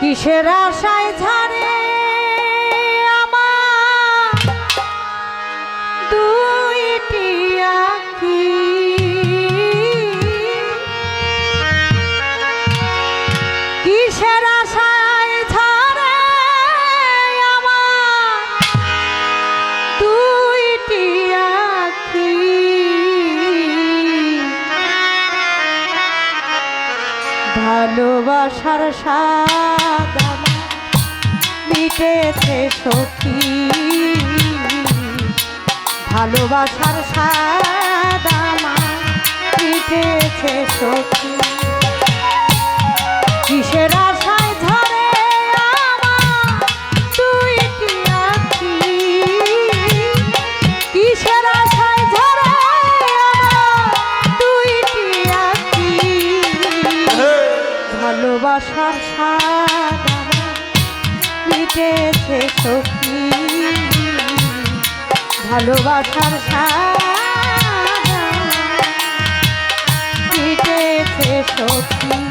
কিসের আশায় ঝাড়ে কিসের ভালোবাসার সাদামা মিটেছে সখী। ভালোবাসার সাদামা মিটেছে সখী। মিটেছে সখী। ভালোবাসার সাথে সখী।